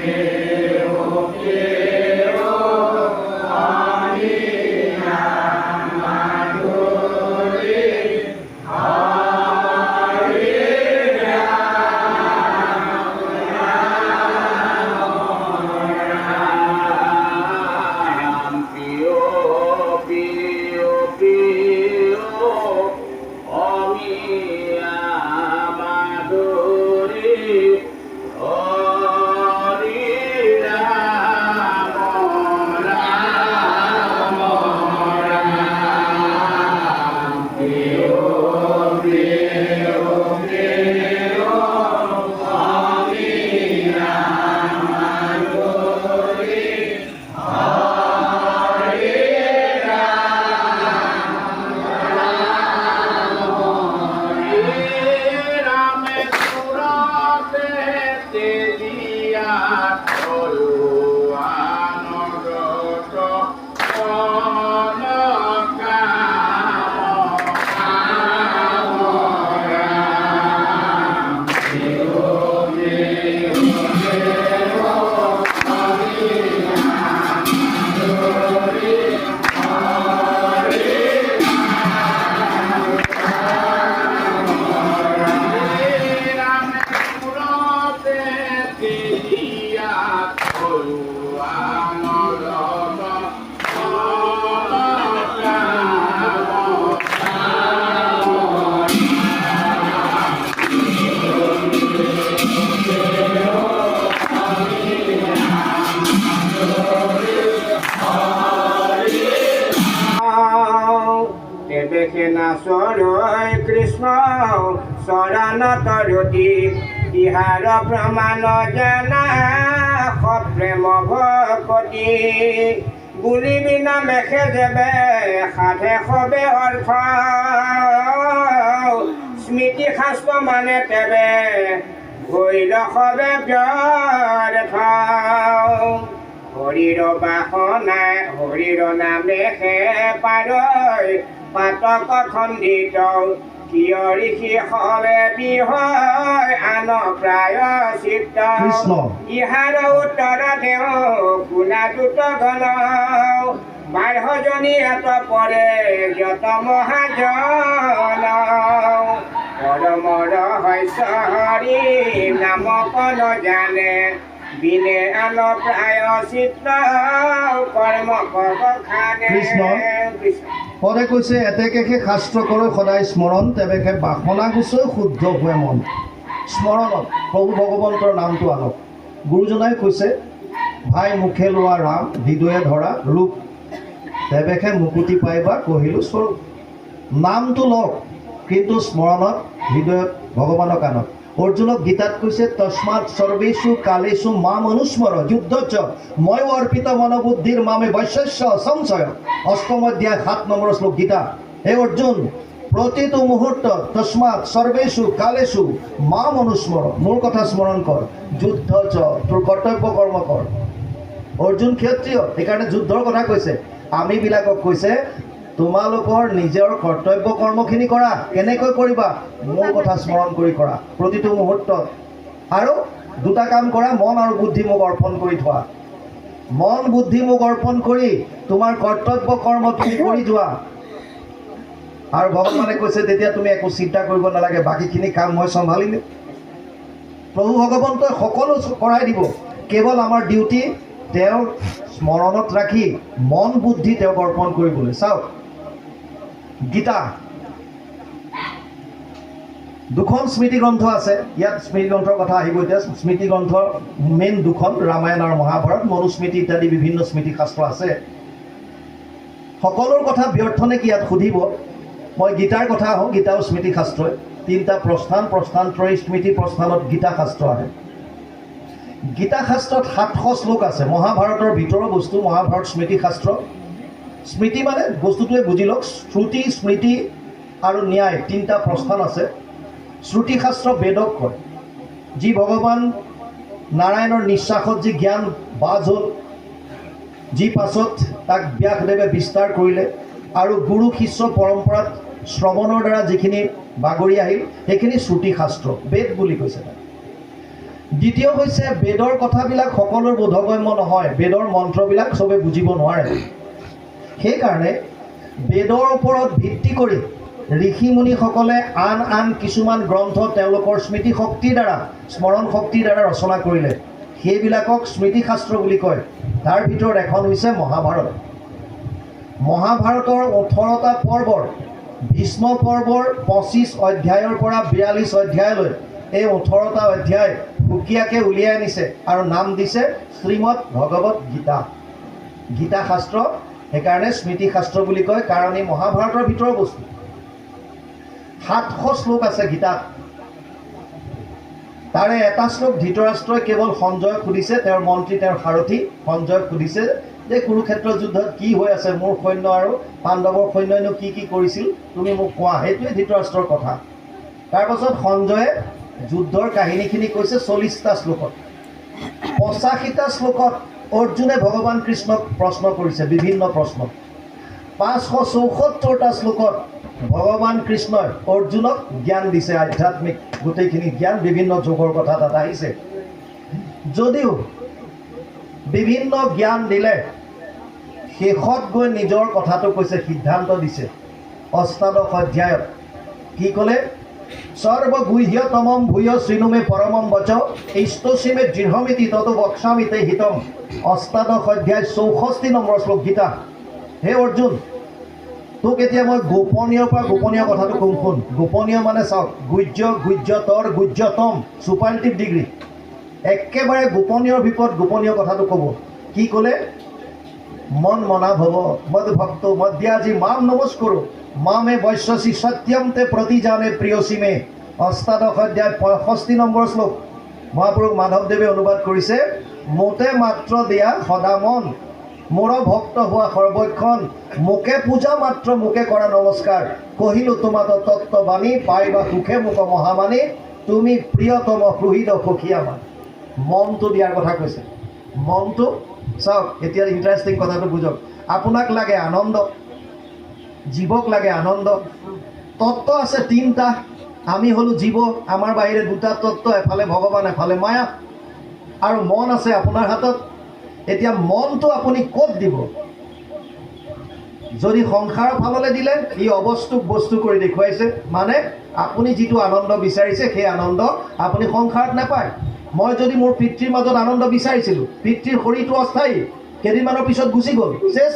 quiero, quiero. না সরয় কৃষ্ণ, শরণ তরতি ইহার প্রমাণ জানা সপ্রেম ভকতি। বুলি বিনা মেখে দেবে, সাধে সবে অৰ্থ স্মৃতি শাস্ত্ৰ মানে তেবে ভৈল সবে ব্যৰ্থ হৰিৰ বাসনাই হৰিৰ নামে হে পাৰৈ পাতক খণ্ডিত কিয় ঋষি সবে বিহয় আন প্ৰায় চিত্ত। ইহাৰ উত্তৰ তেওঁ শুনা দুত গণ বাৰজনী এত পৰে যত মহাজন। পৰমৰ শস্য হৰি নাম কন জানে বিনে চিত্ত খানে। কৃষ্ণ। কৃষ্ণ। কৈছে এতেকেহে শাস্ত্ৰ কৰোঁ সদায় স্মৰণ তেৱেহে বাসনা গুচৈ শুদ্ধ হোৱে মন। স্মৰণত প্ৰভু ভগৱন্তৰ নামটো আনক। গুৰুজনাই কৈছে ভাই মুখে লোৱা ৰাম হৃদয়ে ধৰা ৰূপ তেৱেহে মুকুতি পাইবা কহিলোঁ স্বৰূপ। নামটো লওক কিন্তু স্মৰণত হৃদয়ত ভগৱানক আনক। অৰ্জুনক গীতাত কৈছে তস্মাৎ সৰ্বেষু কালেষু মাম অনুস্মৰ যুদ্ধ মই অৰ্পিত মনোবুদ্ধিৰ মামে বৈশ্যস্য সংশয়। অষ্টম অধ্যায় সাত নম্বৰ শ্লোক গীতা। হে অৰ্জুন প্ৰতিটো মুহূৰ্তত তস্মাৎ সৰ্বেষু কালেষু মাম অনুস্মৰ মোৰ কথা স্মৰণ কৰ যুদ্ধ চ তোৰ কৰ্তব্য কৰ্ম কৰ অৰ্জুন ক্ষত্ৰিয় সেইকাৰণে যুদ্ধৰ কথা কৈছে আমিবিলাকক কৈছে তোমালোকৰ নিজৰ কৰ্তব্য কৰ্মখিনি কৰা। কেনেকৈ কৰিবা? মোৰ কথা স্মৰণ কৰি কৰা। প্ৰতিটো মুহূৰ্তত। আৰু দুটা কাম কৰা, মন আৰু বুদ্ধি মোক অৰ্পণ কৰি থোৱা। মন, বুদ্ধি মোক অৰ্পণ কৰি তোমাৰ কৰ্তব্য কৰ্ম তুমি কৰি যোৱা। আৰু ভগৱানে কৈছে, তেতিয়া তুমি একো চিন্তা কৰিব নালাগে। বাকীখিনি কাম মই চম্ভালিম। প্ৰভু ভগৱন্তই সকলো কৰাই দিব। কেৱল আমাৰ ডিউটি তেওঁৰ স্মৰণত ৰাখি মন, বুদ্ধি তেওঁক অৰ্পণ কৰিবলৈ। চাওক গীতা। দুখন স্মৃতি গ্ৰন্থ আছে। ইয়াত স্মৃতি গ্ৰন্থৰ কথা আহিব এতিয়া। স্মৃতি গ্ৰন্থৰ মেইন দুখন ৰামায়ণ আৰু মহাভাৰত মনুস্মৃতি ইত্যাদি বিভিন্ন স্মৃতি শাস্ত্ৰ আছে। সকলোৰ কথা ব্যৰ্থ নেকি ইয়াত সুধিব? মই গীতাৰ কথা আহোঁ গীতাও স্মৃতি শাস্ত্ৰই তিনিটা প্ৰস্থান প্ৰস্থানত্ৰয়ী স্মৃতি প্ৰস্থানত গীতা শাস্ত্ৰ আহে। গীতা শাস্ত্ৰত সাতশ শ্লোক আছে। মহাভাৰতৰ ভিতৰৰ বস্তু মহাভাৰত স্মৃতি শাস্ত্ৰ স্মৃতি মানে বস্তুটোৱে বুজি লওক, শ্ৰুতি, স্মৃতি আৰু ন্যায়, তিনিটা প্ৰস্থান আছে। শ্ৰুতি শাস্ত্ৰ বেদক কয়, যি ভগৱান নাৰায়ণৰ নিশ্বাসত যি জ্ঞান বাজ হ'ল, যি পাছত তাক ব্যাসদেৱে বিস্তাৰ কৰিলে আৰু গুৰু শিষ্য পৰম্পৰাত শ্ৰৱণৰ দ্বাৰা যিখিনি বাগৰি আহিল, সেইখিনি শ্ৰুতি শাস্ত্ৰ বেদ বুলি কৈছে দ্বিতীয় হৈছে, বেদৰ কথাবিলাক সকলোৰ বোধগম্য নহয়, বেদৰ মন্ত্ৰবিলাক চবে বুজিব নোৱাৰে। সেইকাৰণে বেদৰ ওপৰত ভিত্তি কৰি ঋষি মুনিসকলে আন আন কিছুমান গ্ৰন্থ তেওঁলোকৰ স্মৃতি শক্তিৰ দ্বাৰা স্মৰণ শক্তিৰ দ্বাৰা ৰচনা কৰিলে। সেইবিলাকক স্মৃতিশাস্ত্ৰ বুলি কয়। তাৰ ভিতৰত এখন হৈছে মহাভাৰত। মহাভাৰতৰ ওঠৰটা পৰ্বৰ ভীষ্ম পৰ্বৰ পঁচিছ অধ্যায়ৰ পৰা বিয়াল্লিছ অধ্যায়লৈ এই ওঠৰটা অধ্যায় সুকীয়াকৈ উলিয়াই আনিছে আৰু নাম দিছে শ্ৰীমদ ভগৱত গীতা। গীতা শাস্ত্ৰ সেইকাৰণে স্মৃতি শাস্ত্ৰ বুলি কয় কাৰণ এই মহাভাৰতৰ ভিতৰৰ বস্তু। সাতশ শ্লোক আছে গীতাত তাৰে এটা শ্লোক ধৃতৰাষ্ট্ৰই কেৱল সঞ্জয়ক সুধিছে তেওঁৰ মন্ত্ৰী তেওঁৰ সাৰথী সঞ্জয়ক সুধিছে যে কুৰুক্ষেত্ৰ যুদ্ধত কি হৈ আছে? মোৰ সৈন্য আৰু পাণ্ডৱৰ সৈন্যইনো কি কি কৰিছিল? তুমি মোক কোৱা সেইটোৱে ধৃতৰাষ্ট্ৰৰ কথা। তাৰপাছত সঞ্জয়ে যুদ্ধৰ কাহিনীখিনি কৈছে চল্লিছটা শ্লোকত। পঁচাশীটা শ্লোকত অৰ্জুনে ভগৱান কৃষ্ণক প্ৰশ্ন কৰিছে বিভিন্ন প্ৰশ্ন। পাঁচশ চৌসত্তৰটা শ্লোকত ভগৱান কৃষ্ণই অৰ্জুনক জ্ঞান দিছে আধ্যাত্মিক গোটেইখিনি জ্ঞান বিভিন্ন যোগৰ কথা তাত আহিছে। যদিও বিভিন্ন জ্ঞান দিলে শেষত গৈ নিজৰ কথাটো কৈছে সিদ্ধান্ত দিছে। অষ্টাদশ অধ্যায়ত কি ক'লে? সৰ্বগুহ্যতমম ভূয় শ্ৰীনুমে পৰমম বচ ইষ্টসীমে দৃঢ়মিতি তত বক্সামিতে হিতম। অষ্টাদশ অধ্যায় চৌষষ্ঠি নম্বৰ শ্লোক গীতা। হে অৰ্জুন তোক এতিয়া মই গোপনীয়ৰ পৰা গোপনীয় কথাটো কম শুন। গোপনীয় মানে চাওক, গুহ্য, গুহ্যতৰ, গুহ্যতম চুপাৰটিভ ডিগ্ৰী একেবাৰে গোপনীয়ৰ ভিতৰত গোপনীয় কথাটো ক'ব। কি ক'লে? মন মনা ভৱ মদ ভক্ত মধ্যাজি মাম নমস্কৰো মামে বৈশ্যসী সত্যম তে প্ৰতিজানে প্ৰিয়সী মে অষ্টাদশ অধ্যায় পঁয়ষষ্ঠি নম্বৰ শ্লোক। মহাপুৰুষ মাধৱদেৱে অনুবাদ কৰিছে, মোতে মাত্ৰ দিয়া সদা মন, মোৰ ভক্ত হোৱা সৰ্বক্ষণ, মোকে পূজা মাত্ৰ মোকে কৰা নমস্কাৰ। কহিলো, তোমাত তত্ত্ববাণী, পাইবা সুখে মোক মহামানী তুমি প্ৰিয়তম, সুহৃদ, সখী আমাৰ। মনটো দিয়াৰ কথা কৈছে। মনটো চাওক এতিয়া ইণ্টাৰেষ্টিং কথাটো বুজক। আপোনাক লাগে আনন্দ জীৱক লাগে আনন্দ। তত্ত্ব আছে তিনিটা। আমি হ'লোঁ জীৱ আমাৰ বাহিৰে দুটা তত্ত্ব এফালে ভগৱান এফালে মায়া। আৰু মন আছে আপোনাৰ হাতত। এতিয়া মনটো আপুনি ক'ত দিব? যদি সংসাৰৰ ফাললৈ দিলে ই অবস্তুক বস্তু কৰি দেখুৱাইছে। মানে আপুনি যিটো আনন্দ বিচাৰিছে সেই আনন্দ আপুনি সংসাৰত নাপায়। মই যদি মোৰ পিতৃৰ মাজত আনন্দ বিচাৰিছিলোঁ পিতৃৰ শৰীৰটো অস্থায়ী কেইদিনমানৰ পিছত গুচি গ'ল। চেছ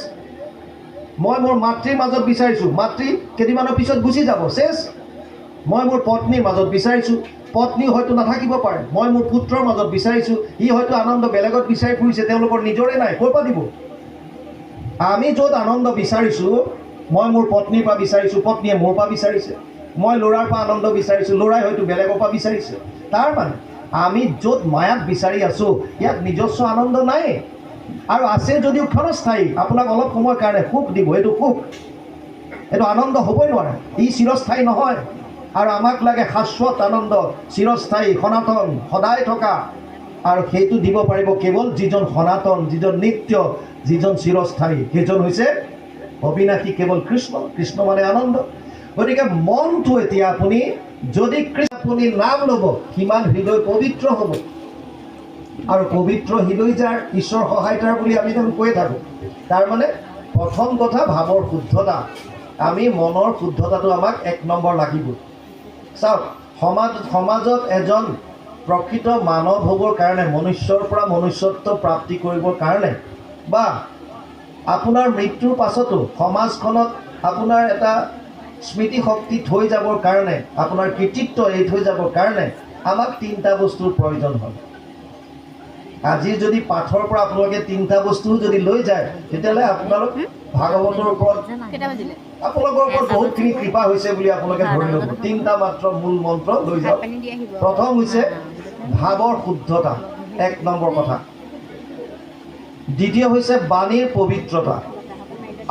মই মোৰ মাতৃৰ মাজত বিচাৰিছোঁ। মাতৃ কেইদিনমানৰ পিছত গুচি যাব। চেছ মই মোৰ পত্নীৰ মাজত বিচাৰিছোঁ। পত্নী হয়তো নাথাকিব পাৰে। মই মোৰ পুত্ৰৰ মাজত বিচাৰিছোঁ। ই হয়তো আনন্দ বেলেগত বিচাৰি ফুৰিছে। তেওঁলোকৰ নিজৰে নাই। ক'ৰ পৰা দিব? আমি য'ত আনন্দ বিচাৰিছোঁ মই মোৰ পত্নীৰ পৰা বিচাৰিছোঁ। পত্নীয়ে মোৰ পৰা বিচাৰিছে। মই ল'ৰাৰ পৰা আনন্দ বিচাৰিছোঁ। ল'ৰাই হয়তো বেলেগৰ পৰা বিচাৰিছে। তাৰ মানে আমি য'ত মায়াক বিচাৰি আছোঁ, ইয়াত নিজস্ব আনন্দ নাই। আৰু আছে যদিও ক্ষণস্থায়ী, আপোনাক অলপ সময়ৰ কাৰণে সুখ দিব, এইটো সুখ। এইটো আনন্দ হ'বই নোৱাৰে, ই চিৰস্থায়ী নহয়। আৰু আমাক লাগে শাশ্বত আনন্দ, চিৰস্থায়ী, সনাতন, সদায় থকা। আৰু সেইটো দিব পাৰিব কেৱল যিজন সনাতন, যিজন নিত্য, যিজন চিৰস্থায়ী। সেইজন হৈছে অবিনাশী কেৱল কৃষ্ণ কৃষ্ণ মানে আনন্দ। গতিকে মনটো এতিয়া আপুনি যদি কৃষ্ণ আপুনি নাম ল'ব সিমান হৃদয় পবিত্ৰ হ'ব? আৰু পবিত্ৰ হৃদয় যাৰ ঈশ্বৰ সহায় তাৰ বুলি আমি দেখোন কৈয়ে থাকোঁ। তাৰমানে প্ৰথম কথা ভাৱৰ শুদ্ধতা। আমি মনৰ শুদ্ধতাটো আমাক এক নম্বৰ লাগিব চাওক, সমাজ, সমাজত এজন প্ৰকৃত মানৱ হ'বৰ কাৰণে, মনুষ্যৰ পৰা মনুষ্যত্ব প্ৰাপ্তি কৰিবৰ কাৰণে, বা আপোনাৰ মৃত্যুৰ পাছতো সমাজখনত আপোনাৰ এটা স্মৃতি শক্তি থৈ যাবৰ কাৰণে আপোনাৰ কৃতিত্ব এৰি থৈ যাবৰ কাৰণে আমাক তিনিটা বস্তুৰ প্ৰয়োজন হয় আজি যদি পাঠৰ পৰা আপোনালোকে তিনিটা বস্তু যদি লৈ যায় তেতিয়াহ'লে আপোনালোক ভাগৱতৰ ওপৰত আপোনালোকৰ ওপৰত বহুতখিনি কৃপা হৈছে বুলি আপোনালোকে ধৰি ল'ব। তিনিটা মাত্ৰ মূল মন্ত্ৰ লৈ যাওক। প্ৰথম হৈছে ভাৱৰ শুদ্ধতা এক নম্বৰ কথা। দ্বিতীয় হৈছে বাণীৰ পবিত্ৰতা।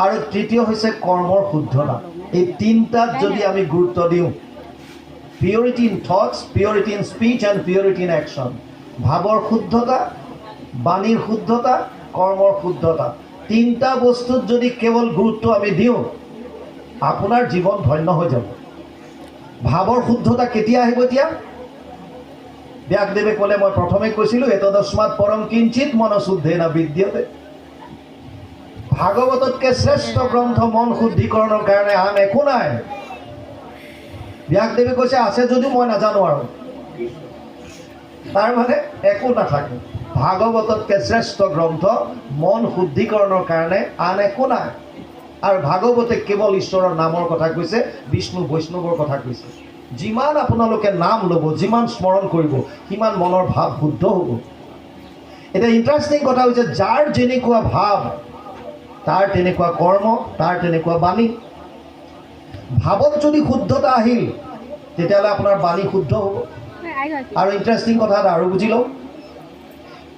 আৰু তৃতীয় হৈছে কৰ্মৰ শুদ্ধতা। এই তিনিটাত যদি আমি গুৰুত্ব দিওঁ purity in thoughts purity in speech and purity in action ভাৱৰ শুদ্ধতা বাণীৰ শুদ্ধতা কৰ্মৰ শুদ্ধতা তিনিটা বস্তুত যদি কেৱল গুৰুত্ব আমি দিওঁ আপোনাৰ জীৱন ধন্য হৈ যাব। ভাৱৰ শুদ্ধতা কেতিয়া আহিব এতিয়া? ব্যাসদেৱে ক'লে মই প্ৰথমে কৈছিলোঁ এতদস্মাত পৰম কিঞ্চিত মনশুদ্ধে না বিদ্যতে। ভাগৱততকৈ শ্ৰেষ্ঠ গ্ৰন্থ মন শুদ্ধিকৰণৰ কাৰণে আন একো নাই। ব্যাসদেৱে কৈছে আছে যদিও মই নাজানো আৰু। তাৰ মানে একো নাথাকে। ভাগৱততকৈ শ্ৰেষ্ঠ গ্ৰন্থ মন শুদ্ধিকৰণৰ কাৰণে আন একো নাই। আৰু ভাগৱতে কেৱল ঈশ্বৰৰ নামৰ কথা কৈছে বিষ্ণু বৈষ্ণৱৰ কথা কৈছে। যিমান আপোনালোকে নাম ল'ব যিমান স্মৰণ কৰিব সিমান মনৰ ভাৱ শুদ্ধ হ'ব। এতিয়া ইণ্টাৰেষ্টিং কথা হৈছে যাৰ যেনেকুৱা ভাৱ তাৰ তেনেকুৱা কৰ্ম তাৰ তেনেকুৱা বাণী। ভাৱত যদি শুদ্ধতা আহিল তেতিয়াহ'লে আপোনাৰ বাণী শুদ্ধ হ'ব। আৰু ইণ্টাৰেষ্টিং কথা এটা আৰু বুজি লওঁ।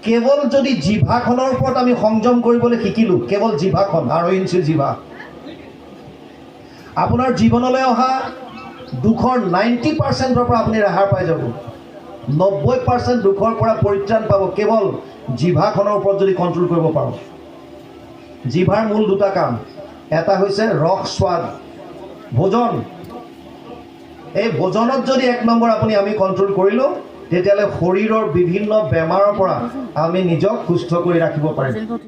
কেৱল যদি জিভাখনৰ ওপৰত আমি সংযম কৰিবলৈ শিকিলোঁ কেৱল জিভাখন আৰু ইঞ্চি জিভা। আপোনাৰ জীৱনলৈ অহা দুখৰ নাইণ্টি পাৰ্চেণ্টৰ পৰা আপুনি ৰেহাই পাই যাব। নব্বৈ পাৰ্চেণ্ট দুখৰ পৰা পৰিত্ৰাণ পাব। কেৱল জিভাখনৰ ওপৰত যদি কণ্ট্ৰল কৰিব পাৰোঁ। জিভাৰ মূল দুটা কাম। এটা হৈছে ৰস সোৱাদ। ভোজন। এই ভোজনত যদি এক নম্বৰ আপুনি আমি কণ্ট্ৰল কৰিলোঁ তেতিয়াহ'লে শৰীৰৰ বিভিন্ন বেমাৰৰ পৰা আমি নিজক সুস্থ কৰি ৰাখিব পাৰিম।